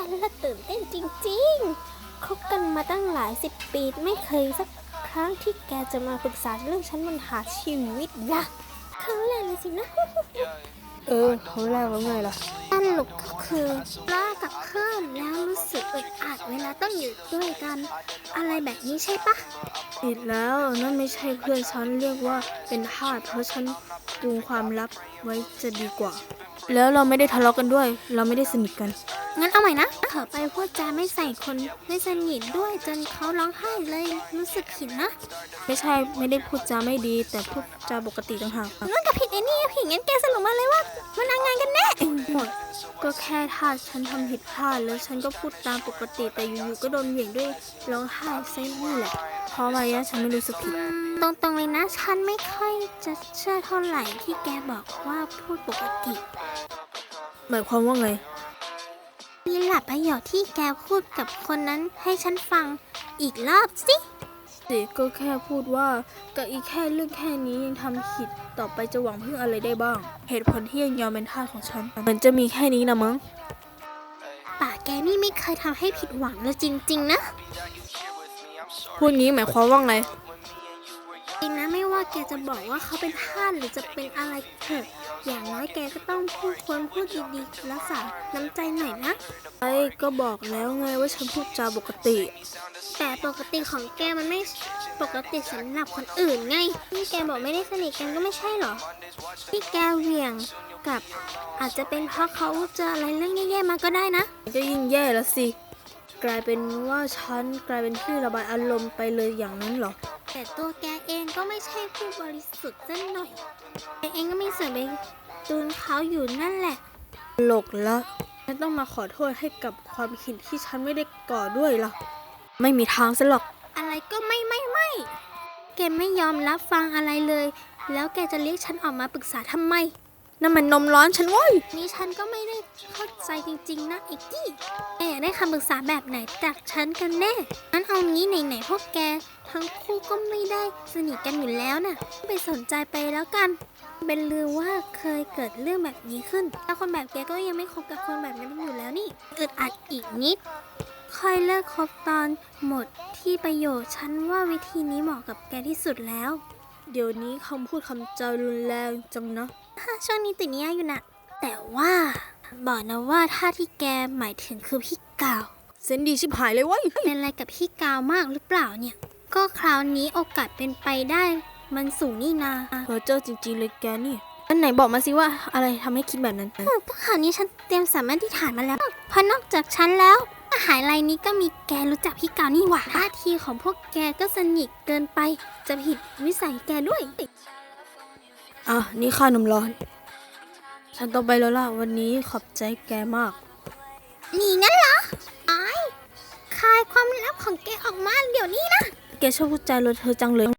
ฉันละตื่นเต้นจริงๆคบกันมาตั้งหลายสิบปีไม่เคยสักครั้งที่แกจะมาปรึกษาเรื่องฉันมันหาชีวิตละครั้งแรกเลยสินะ เออเขาแรกแล้วไงล่ะสนุกก็คือล้ากับเพื่อนแล้วรู้สึกอึดอัดเวลาต้องอยู่ด้วยกัน อะไรแบบนี้ใช่ปะผิดแล้วนั่นไม่ใช่เพื่อนฉันเรียกว่าเป็นทาสเพราะฉันจูงความลับไว้จะดีกว่า แล้วเราไม่ได้ทะเลาะกันด้วย เราไม่ได้สนิทกัน งั้นเอาใหม่นะเผลอไปพูดจาไม่ใส่คนไม่สนิทด้วยจนเขาร้องไห้เลยรู้สึกผิดนะไม่ใช่ไม่ได้พูดจาไม่ดี แต่พูดจาปกติต่างหากนั่นกับผิดไอ้นี่ผิดงั้นแกสรุปมาเลยว่า มันยังไงกันแน่หมดก็แค่ถ้าฉันทำผิดพลาดแล้วฉันก็พูดตามปกติแต่อยู่ๆก็โดนเหวี่ยงด้วยร้องไห้เส้นนี่แหละเพราะอะไรอะฉันไม่รู้สึกผิดตรงๆเลยนะฉันไม่ค่อยจะเชื่อเท่าไหร่ที่แกบอกว่าพูดปกติ หมายความว่าไง มีหลับประโยคที่แกพูดกับคนนั้นให้ฉันฟังอีกรอบสิสิก็แค่พูดว่าก็อีกแค่เรื่องแค่นี้ยังทำผิดต่อไปจะหวังพึ่งอะไรได้บ้าง เหตุผลที่ยังยอมเป็นทาสของฉันมันจะมีแค่นี้นะมั้งป่ากแกนี่ไม่เคยทำให้ผิดหวังเลยจริง ๆ นะพูดงี้หมายความว่าไงจริงนะไม่ว่าแกจะบอกว่าเขาเป็นทาสหรือจะเป็นอะไรเถอะ อย่างน้อยแกก็ต้องพูดควรพูดดีๆรักษาน้ำใจหน่อยนะไอ้ก็บอกแล้วไงว่าฉันพูดจาปกติ แต่ปกติของแกมันไม่ปกติสำหรับคนอื่นไงที่แกบอกไม่ได้สนิทกันก็ไม่ใช่เหรอที่แกเหวี่ยงกับอาจจะเป็นเพราะเขาเจออะไรเรื่องแย่ๆมาก็ได้นะก็ยิ่งแย่แล้วสิกลายเป็นว่าฉันกลายเป็นที่ระบายอารมณ์ไปเลยอย่างนั้นเหรอ แต่ตัวแกเอง ก็ไม่ใช่ผู้บริสุทธิ์สักหน่อยแกเองก็มีส่วนไปตูนเขาอยู่นั่นแหละ หลกละฉันต้องมาขอโทษให้กับความผิดที่ฉันไม่ได้ก่อด้วยล่ะไม่มีทางซะหรอก อะไรก็ไม่ไม่ไม่ แกไม่ยอมรับฟังอะไรเลย แล้วแกจะเรียกฉันออกมาปรึกษาทำไมนั่นมันนมร้อนฉันเว้ยนี่ฉันก็ไม่ได้เข้าใจจริงๆนะไอ้กี้แกอยากได้คำปรึกษาแบบไหนจากฉันกันแน่งั้นเอางี้ไหนๆพวกแก ทั้งคู่ก็ไม่ได้สนิทกันอยู่แล้วน่ะไปสนใจไปแล้วกัน เป็นลือว่าเคยเกิดเรื่องแบบนี้ขึ้น แต่คนแบบแกก็ยังไม่คบกับคนแบบนั้นอยู่แล้วนี่อึดอัดอีกนิด ค่อยเลิกคบตอนหมดที่ประโยชน์ฉันว่าวิธีนี้เหมาะกับแกที่สุดแล้ว เดี๋ยวนี้คำพูดคำจารุนแรงจังนะฮ่าช่วงนี้ติดเนี้ยอยู่นะแต่ว่าบอกนะว่าถ้าที่แกหมายถึงคือพี่กาวเซนดีชิบหายเลยเว้ยเป็นอะไรกับพี่กาวมากหรือเปล่าเนี่ย ก็คราวนี้โอกาสเป็นไปได้ มันสูงนี่นาเพอเจอจริงๆเลยแกนี่อันไหนบอกมาสิว่าอะไรทำให้คิดแบบนั้นเออก็ข่าวนี้ฉันเตรียมสามารถที่ฐานมาแล้ว เพราะนอกจากฉันแล้วมหายไรนี้ก็มีแกรู้จักพี่กาวนี่หว่าท่าทีของพวกแกก็สนิทเกินไป จะผิดวิสัยแกด้วยอะนี่ค่านมร้อน ฉันต้องไปแล้วล่ะวันนี้ขอบใจแกมาก นี่งั้น แกชอบพูดจาเลอะเธอะจังเลย